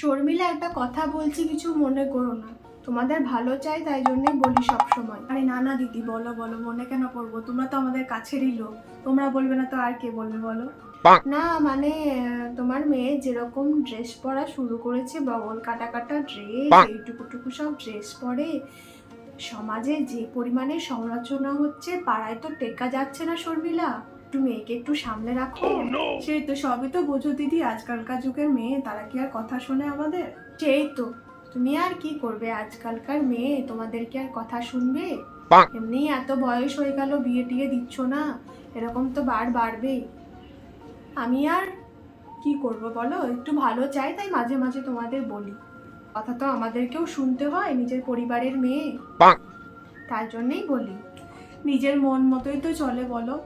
শর্মিলা একটা কথা বলছি কিছু মনে করো না। তোমাদের ভালো চাই তাই জন্যই বলি সব সময় আরে না না দিদি বলো বলো মনে কেন করব? তোমরা তো আমাদের কাছেরই লোক। তোমরা বলবে না তো আর কে বলবে বলো? না মানে তোমার মেয়ে যেরকম ড্রেস পরা শুরু করেছে বগল কাটা কাটা ড্রেস এইটুকুটুকু সব ড্রেস পরে সমাজে যে পরিমাণে সমালোচনা হচ্ছে পাড়ায় তো টেকা যাচ্ছে না শর্মিলা। একটু মেয়েকে একটু সামলে রাখো। সেই তো সবই তো বোঝো দিদি আজকালকার যুগের মেয়ে তারা কি আর কথা শোনে আমাদের? সেই তো তুমি আর কি করবে? আজকালকার মেয়ে তোমাদের কি আর কথা শুনবে? এমনি এত বয়স হয়ে গেল বিয়ে টিয়ে দিচ্ছ না। এরকম তো বার বাড়বেই আমি আর কি করব বলো? একটু ভালো চাই তাই মাঝে মাঝে তোমাদের বলি। কথা তো আমাদেরকেও শুনতে হয় নিজের পরিবারের মেয়ে। তার জন্যই বলি। নিজের মন মতোই তো চলে বলো।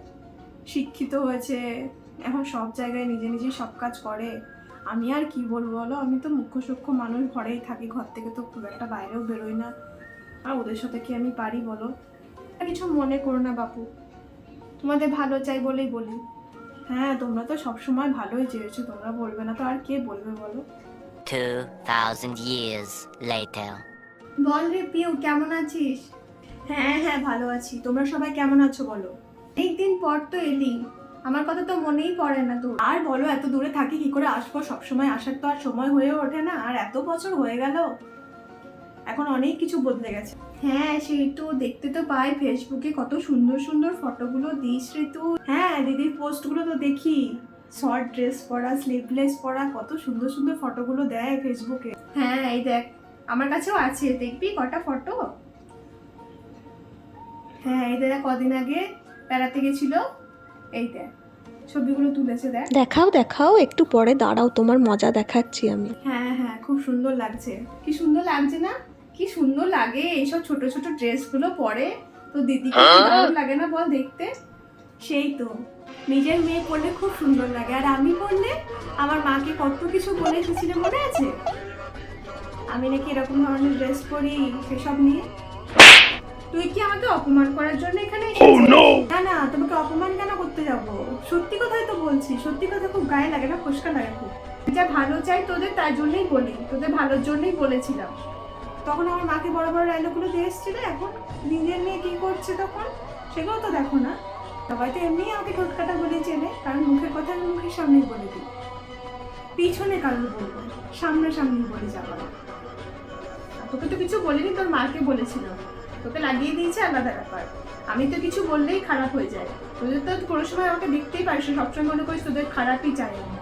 শিক্ষিত হয়েছে এখন সব জায়গায় নিজে নিজে সব কাজ করে আমি আর কি বলব বলো? আমি তো মুখ্য সূক্ষ্ম মানুষ ঘরেই থাকি ঘর থেকে তো খুব একটা বাইরেও বেরোই না। আর ওদের সাথে কি আমি পারি বলো? কিছু মনে করো না বাপু। তোমাদের ভালো চাই বলেই বলি। হ্যাঁ তোমরা তো সবসময় ভালোই চেয়েছো তোমরা বলবে না তো আর কে বলবে বলো? 2,000 years later. বল রে পিউ কেমন আছিস? হ্যাঁ হ্যাঁ ভালো আছি। তোমরা সবাই কেমন আছো বলো? দিন পর তো এলি। আমার কথা তো মনেই পড়ে না তো আর বলো, এত দূরে থাকি কি করে আসব? সবসময় আসার তো আর সময় হয়ে ওঠে না। আর এত বছর হয়ে গেল, এখন অনেক কিছু বদলে গেছে। হ্যাঁ সেই তো দেখতে তো পাই ফেসবুকে কত সুন্দর সুন্দর ফটোগুলো দিস রে হ্যাঁ দিদির পোস্টগুলো তো দেখি। শর্ট ড্রেস পরা স্লিভলেস পরা, কত সুন্দর সুন্দর ফটোগুলো দেয় ফেসবুকে হ্যাঁ এই দেখ, আমার কাছেও আছে। দেখবি কটা ফটো হ্যাঁ এই দেখ, কদিন আগে বেড়াতে গেছিল? এই দেখ ছবিগুলো তুলেছে দেখ। দেখাও দেখাও একটু পরে দাঁড়াও তোমার মজা দেখাচ্ছি আমি। হ্যাঁ হ্যাঁ খুব সুন্দর লাগছে। কি সুন্দর লাগছে না? কি সুন্দর লাগে এইসব ছোট ছোট ড্রেসগুলো পরে। তো দিদিকে কি দারুণ লাগে না বল দেখতে? সেই তো। নিজের মেয়ে পরলে খুব সুন্দর লাগে। আর আমি পরলে আমার মাকে কত কিছু বলে এসেছিল মনে আছে? আমি নাকি এরকম ধরনের ড্রেস পরি সেসব নিয়ে? তুই কি আমাকে অপমান করার জন্য এখানে না না তোমাকে অপমান কেন করতে যাব? সত্যি কথাই তো বলছি সত্যি কথা খুব গায়ে লাগে না ফসকা লাগে খুব। যা ভালো চাই তোদের তার জন্যই বলি তোদের ভালোর জন্যই বলেছিলাম। তখন আমার মাকে বড় বড় ডায়লগুলো দিয়ে এসেছিল এখন নিজের মেয়ে কি করছে তখন সেগুলো তো দেখো না। সবাই তো এমনিই আমাকে ঠোঁটকাটা বলে চেনে কারণ মুখের কথা আমি মুখের সামনেই বলে দিই। পিছনে কারণ বলব সামনে সামনে বলে যাব তোকে তো কিছু বলিনি তোর মাকে বলেছিল তোকে লাগিয়ে দিয়েছে, আলাদা ব্যাপার। আমি তো কিছু বললেই খারাপ হয়ে যায়। তোদের তো কোনো সময় আমাকে দেখতেই পারিস, সবসময় মনে করিস তোদের খারাপই চাই আমি।